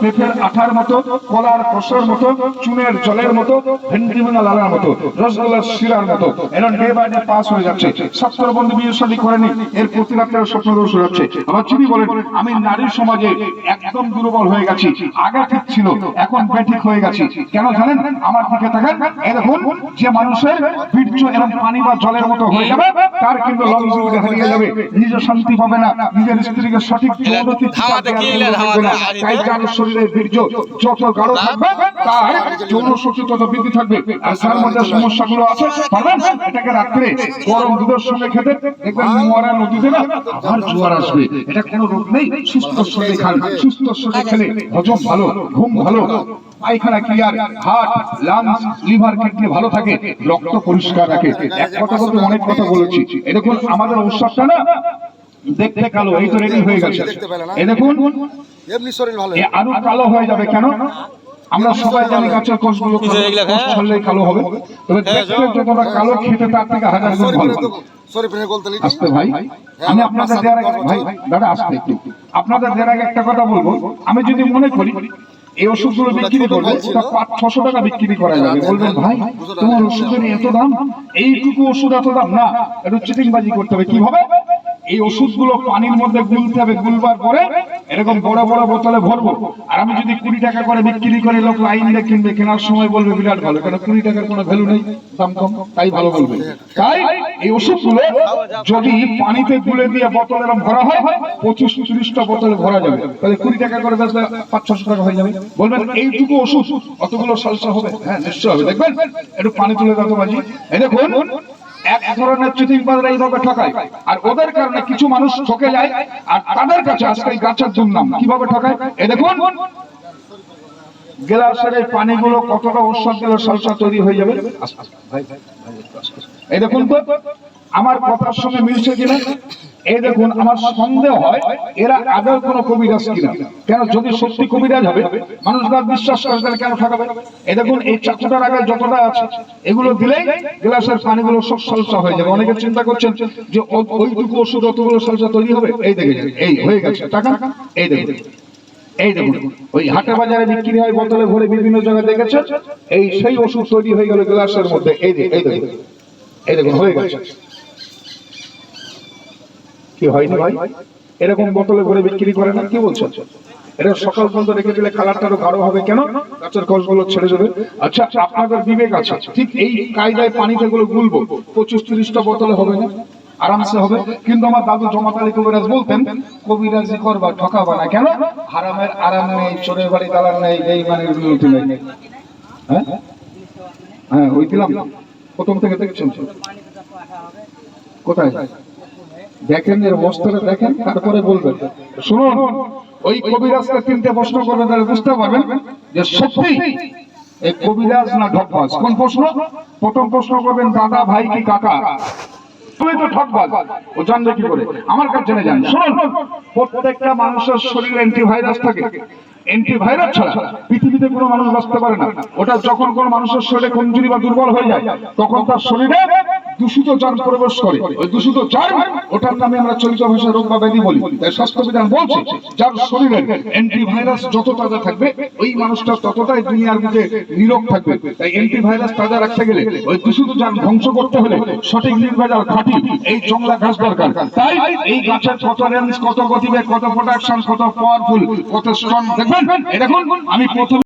পেঁপের আঠার মতো কলার মতো চুনের জলের মতো ভেন্ডিমিনা লালার মতো রসগোল্লার শিরার মতো। এরকম ডে বাই ডে পাস হয়ে যাচ্ছে। বন্ধু বিয়ে করেনি এর স্বপ্ন দোষ হয়ে যাচ্ছে আবার চিনি বলেন আমি নারী সমাজে একদম দুর্বল হয়ে গেছি। আগে ঠিক ছিল এখন বেঠিক হয়ে গেছি। কেন জানেন? আমার দিকে থাকেন দেখুন যে মানুষের বীর্য এরকম পানি বা জলের মতো হয়ে যাবে তার কিন্তু হারিয়ে যাবে। নিজে শান্তি পাবে না। নিজের স্ত্রীকে সঠিক? তাই যার শরীরের বীর্য যত গাঢ় থাকবে, তার যৌন শক্তি তত বৃদ্ধি থাকবে। আর যার মধ্যে সমস্যাগুলো আছে এটাকে রাত্রে গরম দুধের সঙ্গে খেতে দেখবেন মরা নদীতে না আবার জোয়ার আসবে। এটা কোনো রোগ নেই, সুস্থ শরীরে খান। সুস্থ শরীরে খেলে হজম ভালো, ঘুম ভালো। পায়খানা clear, heart, lungs, liver kidney ভালো থাকে, রক্ত পরিষ্কার রাখে। এক কথা বলতে অনেক কথা বলেছি। এরকম আমাদের ঔষধটা না দেখতে কালো, এই তো রেডি হয়ে গেছে। এই দেখুন এমনি শরীর ভালো আরও কালো হয়ে যাবে কেন? আমরা সবাই জানি গাছের কোষগুলো হ্যাঁ। ছড়লেই কালো হবে। তবে দেখতে যতটা কালো খেতে তার থেকে হাজার গুণ ভালো। আসতে ভাই আমি আপনাদের দেওয়ার আগে ভাই দাদা আসতে একটু। আপনাদের দেওয়ার আগে একটা কথা বলব। আমি যদি মনে করি এই ওষুধগুলো বিক্রি করব পাঁচ ছশো টাকা বিক্রি করা যাবে। বলবেন ভাই তোমার ওষুধের এত দাম? এইটুকু ওষুধ এত দাম? না একটু চিটিংবাজি করতে হবে। কীভাবে এই ওষুধগুলো পানির মধ্যে গুলতে হবে গুলবার পরে এরকম বড় বড় বোতলে ভরবো। আর আমি যদি কুড়ি টাকা করে বিক্রি করে লোক লাইন দিয়ে কিনবে, কেনার সময় বলবে বিরাট ভালো কারণ কুড়ি টাকার কোনো ভ্যালু নেই? দাম কম, তাই ভালো বলবে। তাই এই ওষুধগুলো যদি পানিতে গুলে দিয়ে বোতল এরকম ভরা হয়, পঁচিশ ত্রিশটা বোতলে ভরা যাবে। তাহলে কুড়ি টাকা করে বেচলে পাঁচ ছশো টাকা হয়ে যাবে। বলবেন, এইটুকু ওষুধ, অতগুলো সালসা হবে? হ্যাঁ নিশ্চয় হবে। দেখবেন, একটু পানি তুলে দাও তো বাজি। এই দেখুন এক ধরনের চিটিংবাজরা এইভাবে ঠকায়। আর ওদের কারণে কিছু মানুষ ঠকে যায়, আর তাদের কাছে আজকে গাছের দুর্নাম। কীভাবে ঠকায়? এ দেখুন, গ্লাসের পানিগুলো কতটা ঔষধ গেলে সালসা তৈরি হয়ে যাবে। এই দেখুন তো, আমার কথার সঙ্গে মিলছে কিনা? এই দেখুন, আমার সন্দেহ হয়, এরা আদৌ কোনো কবিরাজ কিনা? কেন? যদি সত্যি কবিরাজ হবে, মানুষ না বিশ্বাস করে, তাহলে কেন ঠকাবে? এই দেখুন, এই চাকুটার আগে যতটা আছে, এগুলো দিলেই গ্লাসের পানিগুলো সব সালসা হয়ে যাবে। অনেকে চিন্তা করছেন যে ওইটুকু ওষুধ, অতগুলো সালসা তৈরি হবে? এই দেখে এই হয়ে গেছে। টাকা? এই দেখুন এই দেখুন, ওই হাটে বাজারে বিক্রি হয়, বোতলে ভরে বিভিন্ন জায়গায় দেখেছেন? এই সেই ওষুধ তৈরি হয়ে গেল গ্লাসের মধ্যে। এই দেখুন এই দেখুন, হয়ে গেছে। কি হয়নি ভাই? এরকম বোতলে ভরে বিক্রি করে না? কি বলছো? এটা সকাল পর্যন্ত রেখে দিলে কালারটা আরও গাঢ় হবে কেন? গাছের কষগুলো ছেড়ে যাবে আচ্ছা আপনাদের বিবেক আছে। ঠিক এই কায়দায় পানিতে গুলো গুলবো। পঁচিশ, তিরিশটা বোতলে হবে না? আরামসে হবে। কিন্তু আমার দাদু জমাতালি কবিরাজ বলতেন, কবিরাজি করবা, ঠকাবা না। কেন? হারামের আরাম নেই, চোরের বাড়ি দালার নেই এই বিরতি নেই। হ্যাঁ? হ্যাঁ ওই দিলাম। প্রথম থেকে দেখছেন? কোথায়? দেখেন, এর অবস্থাটা দেখেন, তারপরে বলবেন। শুনুন, ওই কবিরাজকে তিনটে প্রশ্ন করবেন, তাহলে বুঝতে পারবেন যে সত্যি এই কবিরাজ না ঠকবাজ কোন প্রশ্ন? প্রথম প্রশ্ন করবেন, দাদা, ভাই কি কাকা? তুমি তো ঠকবাজ ও জানবে কি করে? আমার কাছে জেনে যান। শুনুন, প্রত্যেকটা মানুষের শরীরে অ্যান্টিভাইরাস থাকে। অ্যান্টিভাইরাস ছাড়া পৃথিবীতে কোনো মানুষ বাঁচতে পারে না। ওটা যখন কোনো মানুষের শরীরে কমজোরি বা দুর্বল হয়ে যায়, তখন তার শরীরে দূষিত জার্ম প্রবেশ করে, ওই দূষিত জার্ম ওটার নামে আমরা চলিত ভাষায় রোগ বা ব্যাধি বলি। তাই স্বাস্থ্য বিধান বলছে, যার শরীরে অ্যান্টিভাইরাস যত তাজা থাকবে, ওই মানুষটা ততটাই দুনিয়ার বুকে নিরোগ থাকবে। তাই অ্যান্টিভাইরাস তাজা রাখতে গেলে, ওই দূষিত জার্ম ধ্বংস করতে হলে সঠিক নির্ভেজাল খাঁটি এই জংলা ঘাস দরকার। তাই এই গাছের কত রেঞ্জ কত গতিবেগ, কত প্রোডাকশন কত পাওয়ারফুল কত স্ট্রং দেখবেন? এই দেখুন, আমি প্রথম